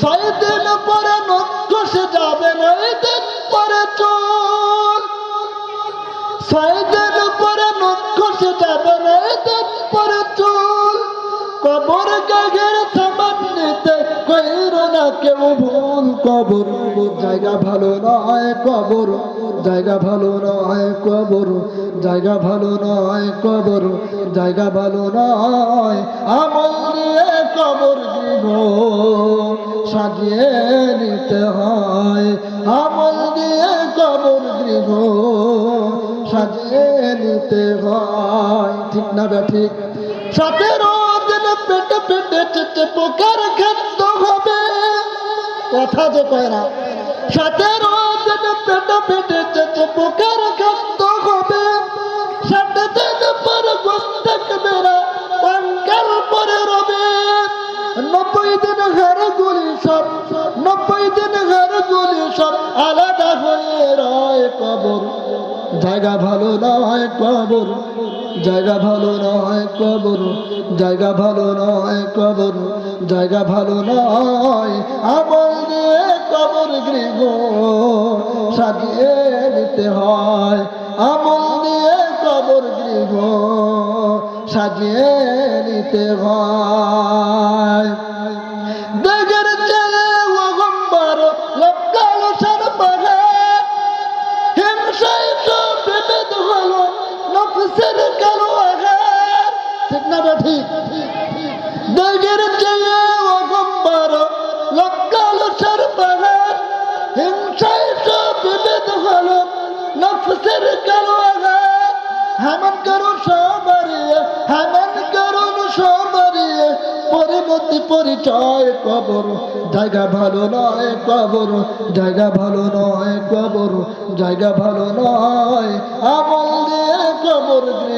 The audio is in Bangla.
ছয় দিন পরে নখ খসে যাবে নয় দিন পরে না কেউ ভুল। কবর জায়গা ভালো নয়, কবর জায়গা ভালো নয়, কবর জায়গা ভালো নয়, কবর জায়গা ভালো নয়। সাজিয়ে নিতে হয়। আমল দিয়ে কবর গৃহ সাজিয়ে নিতে হয়। ঠিক না বে ঠিক? সতেরো দিন পেটে পেটে পোকার খাদ্য হবে। কথা যে কয় না। সতেরো জায়গা ভালো নয় কবর, জায়গা ভালো নয় কবর, জায়গা ভালো নয় কবর, জায়গা ভালো নয় আমল দিয়ে কবর গৃহ সাজিয়ে নিতে হয়। আমল দিয়ে কবর গৃহ সাজিয়ে নিতে হয়। ঠিক না বা ঠিক? দেগের ছেলে ওগম্বর লক্কালো সার পাহাড় হিংসায় সব বিভেদ হলো, নফসের কালো হামান করো সবারিয়ে, হামান করুন সবারিয়ে পরিণতি পরিচয় কবর জায়গা ভালো নয় কবর জায়গা ভালো নয় কবর জায়গা ভালো নয়।